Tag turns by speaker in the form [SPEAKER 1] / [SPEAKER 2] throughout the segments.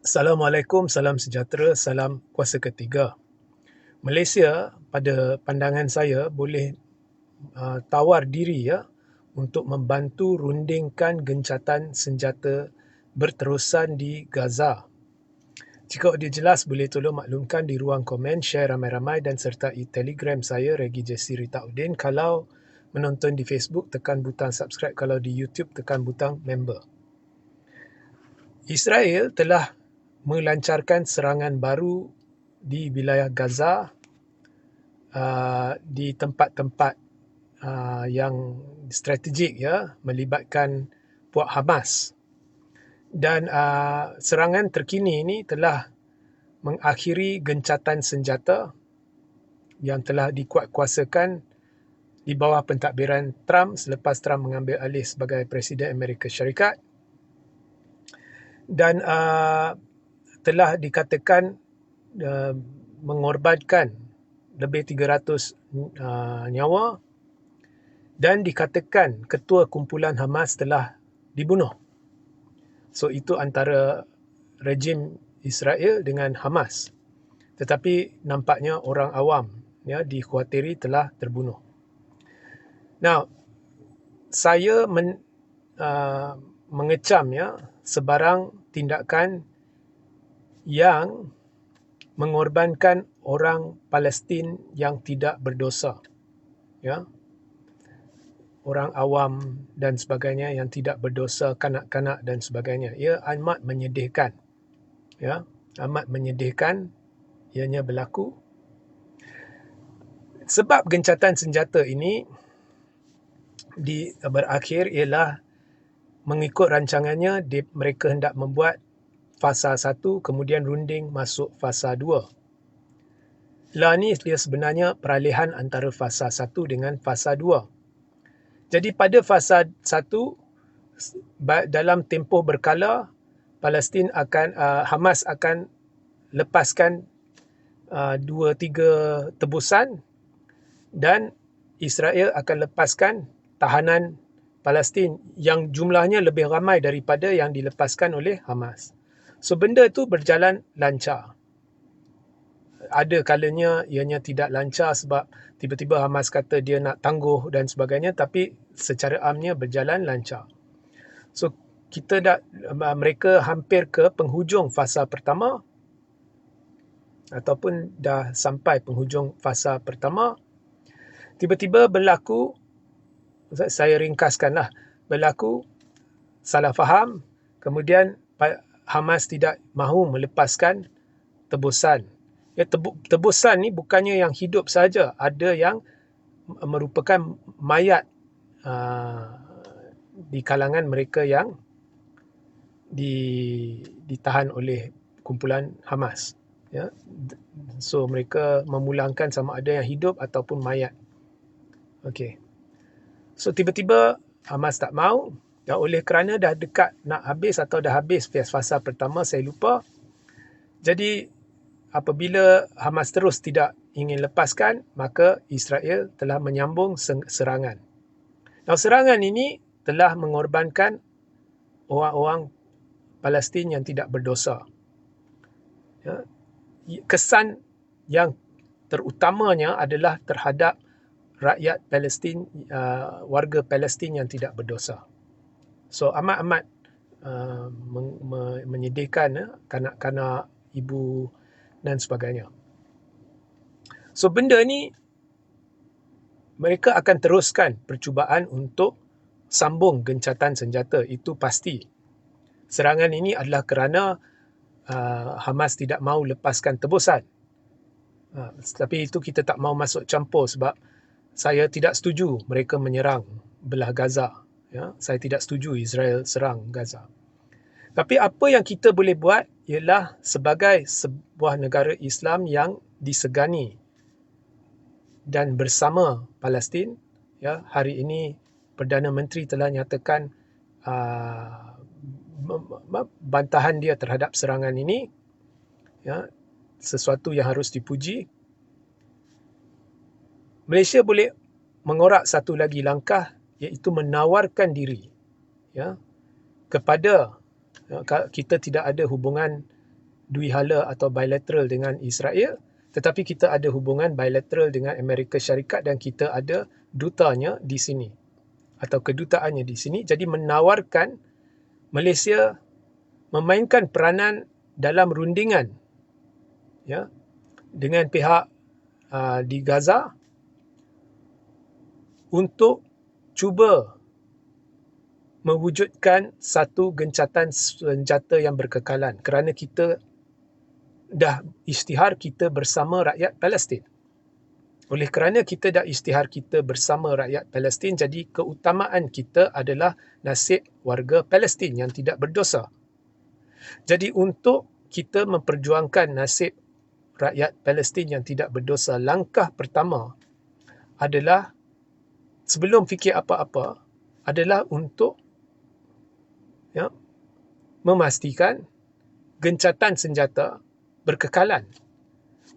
[SPEAKER 1] Assalamualaikum, salam sejahtera, salam kuasa ketiga. Malaysia pada pandangan saya boleh uh, tawar diri ya untuk membantu rundingkan gencatan senjata berterusan di Gaza. Jika audio jelas boleh tolong maklumkan di ruang komen, share ramai-ramai dan sertai Telegram saya Regi Jesse Rita Udin. Kalau menonton di Facebook tekan butang subscribe, kalau di YouTube tekan butang member. Israel telah melancarkan serangan baru di wilayah Gaza uh, di tempat-tempat uh, yang strategik ya melibatkan puak Hamas. Dan uh, serangan terkini ini telah mengakhiri gencatan senjata yang telah dikuatkuasakan di bawah pentadbiran Trump selepas Trump mengambil alih sebagai Presiden Amerika Syarikat. Dan uh, telah dikatakan uh, mengorbankan lebih 300 uh, nyawa dan dikatakan ketua kumpulan Hamas telah dibunuh. So itu antara rejim Israel dengan Hamas. Tetapi nampaknya orang awam ya dikhawatiri telah terbunuh. Now saya men, uh, mengecam ya sebarang tindakan yang mengorbankan orang Palestin yang tidak berdosa. Ya. Orang awam dan sebagainya yang tidak berdosa, kanak-kanak dan sebagainya. Ia amat menyedihkan. Ya, amat menyedihkan ianya berlaku. Sebab gencatan senjata ini di berakhir ialah mengikut rancangannya mereka hendak membuat fasa 1 kemudian runding masuk fasa 2. La ni dia sebenarnya peralihan antara fasa 1 dengan fasa 2. Jadi pada fasa 1 dalam tempoh berkala Palestin akan uh, Hamas akan lepaskan uh, dua tiga tebusan dan Israel akan lepaskan tahanan Palestin yang jumlahnya lebih ramai daripada yang dilepaskan oleh Hamas. So benda itu berjalan lancar. Ada kalanya ianya tidak lancar sebab tiba-tiba Hamas kata dia nak tangguh dan sebagainya tapi secara amnya berjalan lancar. So kita dah mereka hampir ke penghujung fasa pertama ataupun dah sampai penghujung fasa pertama tiba-tiba berlaku saya ringkaskanlah berlaku salah faham kemudian Hamas tidak mahu melepaskan tebusan. Ya, tebu, tebusan ni bukannya yang hidup saja, ada yang merupakan mayat uh, di kalangan mereka yang di, ditahan oleh kumpulan Hamas. Ya. So mereka memulangkan sama ada yang hidup ataupun mayat. Okay. So tiba-tiba Hamas tak mau, dan oleh kerana dah dekat nak habis atau dah habis fasa pertama, saya lupa. Jadi, apabila Hamas terus tidak ingin lepaskan, maka Israel telah menyambung serangan. Now, serangan ini telah mengorbankan orang-orang Palestin yang tidak berdosa. Ya. Kesan yang terutamanya adalah terhadap rakyat Palestin, uh, warga Palestin yang tidak berdosa. So amat-amat uh, menyedihkan uh, kanak-kanak, ibu dan sebagainya. So benda ni mereka akan teruskan percubaan untuk sambung gencatan senjata itu pasti. Serangan ini adalah kerana uh, Hamas tidak mahu lepaskan tebusan. Uh, tapi itu kita tak mahu masuk campur sebab saya tidak setuju mereka menyerang belah Gaza ya saya tidak setuju Israel serang Gaza. Tapi apa yang kita boleh buat ialah sebagai sebuah negara Islam yang disegani dan bersama Palestin ya hari ini perdana menteri telah nyatakan uh, bantahan dia terhadap serangan ini ya sesuatu yang harus dipuji. Malaysia boleh mengorak satu lagi langkah iaitu menawarkan diri ya kepada ya, kita tidak ada hubungan duihala atau bilateral dengan Israel tetapi kita ada hubungan bilateral dengan Amerika Syarikat dan kita ada dutanya di sini atau kedutaannya di sini. Jadi menawarkan Malaysia memainkan peranan dalam rundingan ya dengan pihak uh, di Gaza untuk cuba mewujudkan satu gencatan senjata yang berkekalan kerana kita dah isytihar kita bersama rakyat Palestin. Oleh kerana kita dah isytihar kita bersama rakyat Palestin, jadi keutamaan kita adalah nasib warga Palestin yang tidak berdosa. Jadi untuk kita memperjuangkan nasib rakyat Palestin yang tidak berdosa, langkah pertama adalah sebelum fikir apa-apa adalah untuk ya, memastikan gencatan senjata berkekalan.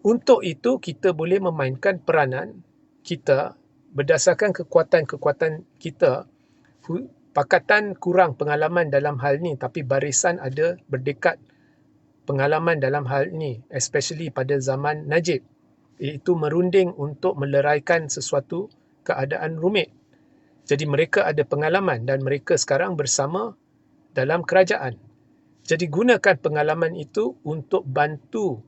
[SPEAKER 1] Untuk itu kita boleh memainkan peranan kita berdasarkan kekuatan-kekuatan kita. Pakatan kurang pengalaman dalam hal ini tapi barisan ada berdekat pengalaman dalam hal ini especially pada zaman Najib iaitu merunding untuk meleraikan sesuatu keadaan rumit. Jadi mereka ada pengalaman dan mereka sekarang bersama dalam kerajaan. Jadi gunakan pengalaman itu untuk bantu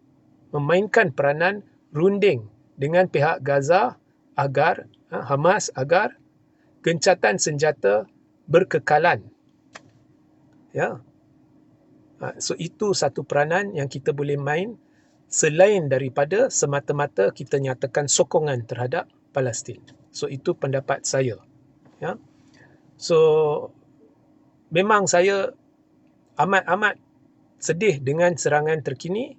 [SPEAKER 1] memainkan peranan runding dengan pihak Gaza agar ha, Hamas agar gencatan senjata berkekalan. Ya. Ha, so itu satu peranan yang kita boleh main selain daripada semata-mata kita nyatakan sokongan terhadap Palestin. So itu pendapat saya. Ya. So memang saya amat-amat sedih dengan serangan terkini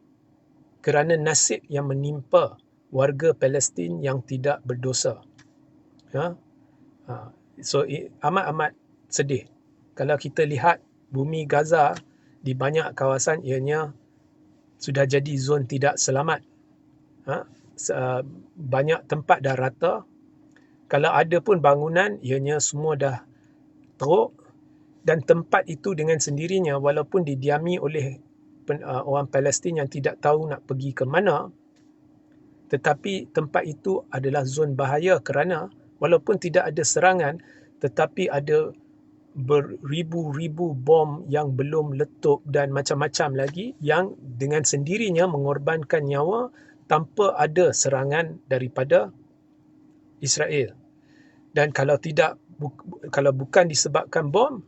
[SPEAKER 1] kerana nasib yang menimpa warga Palestin yang tidak berdosa. Ya. Ha. So amat-amat sedih. Kalau kita lihat bumi Gaza di banyak kawasan ianya sudah jadi zon tidak selamat. Ha. Banyak tempat dah rata. Kalau ada pun bangunan ianya semua dah teruk dan tempat itu dengan sendirinya walaupun didiami oleh uh, orang Palestin yang tidak tahu nak pergi ke mana tetapi tempat itu adalah zon bahaya kerana walaupun tidak ada serangan tetapi ada beribu-ribu bom yang belum letup dan macam-macam lagi yang dengan sendirinya mengorbankan nyawa tanpa ada serangan daripada Israel. Dan kalau tidak kalau bukan disebabkan bom,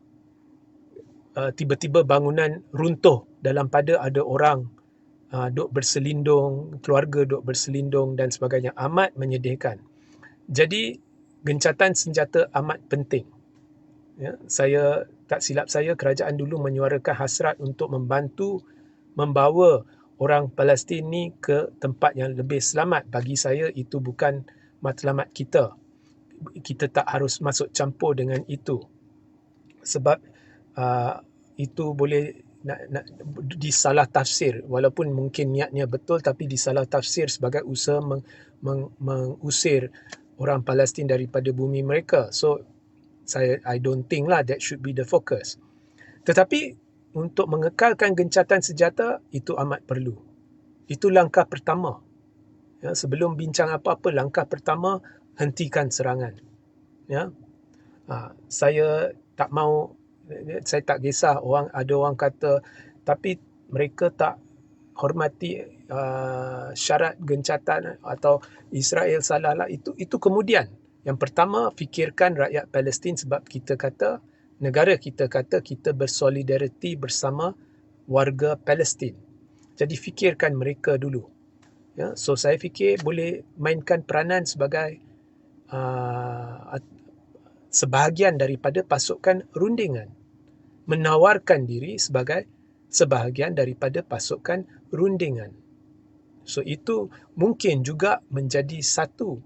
[SPEAKER 1] uh, tiba-tiba bangunan runtuh dalam pada ada orang uh, duk berselindung, keluarga duk berselindung dan sebagainya amat menyedihkan. Jadi gencatan senjata amat penting. Ya, saya tak silap saya kerajaan dulu menyuarakan hasrat untuk membantu membawa orang Palestin ni ke tempat yang lebih selamat. Bagi saya itu bukan matlamat kita. Kita tak harus masuk campur dengan itu. Sebab uh, itu boleh nak, nak disalah tafsir. Walaupun mungkin niatnya betul tapi disalah tafsir sebagai usaha meng, meng, mengusir orang Palestin daripada bumi mereka. So saya I don't think lah that should be the focus. Tetapi untuk mengekalkan gencatan senjata itu amat perlu. Itu langkah pertama ya sebelum bincang apa-apa langkah pertama hentikan serangan. Ya. Ha, saya tak mau saya tak kisah orang ada orang kata tapi mereka tak hormati uh, syarat gencatan atau Israel salah lah. Itu itu kemudian. Yang pertama fikirkan rakyat Palestin sebab kita kata negara kita kata kita bersolidariti bersama warga Palestin. Jadi fikirkan mereka dulu ya so saya fikir boleh mainkan peranan sebagai uh, sebahagian daripada pasukan rundingan menawarkan diri sebagai sebahagian daripada pasukan rundingan. So itu mungkin juga menjadi satu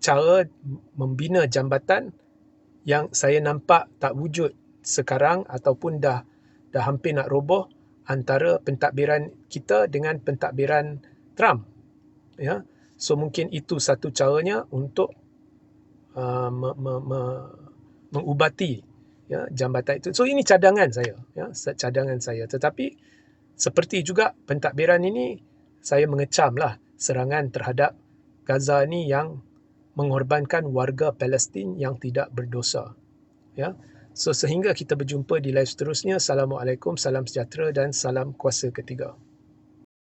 [SPEAKER 1] cara membina jambatan yang saya nampak tak wujud sekarang ataupun dah dah hampir nak roboh antara pentadbiran kita dengan pentadbiran Trump. Ya. So mungkin itu satu caranya untuk uh, me, me, me, mengubati ya jambatan itu. So ini cadangan saya, ya cadangan saya. Tetapi seperti juga pentadbiran ini saya mengecamlah serangan terhadap Gaza ini yang mengorbankan warga Palestin yang tidak berdosa. Ya. So sehingga kita berjumpa di live seterusnya. Assalamualaikum, salam sejahtera dan salam kuasa ketiga.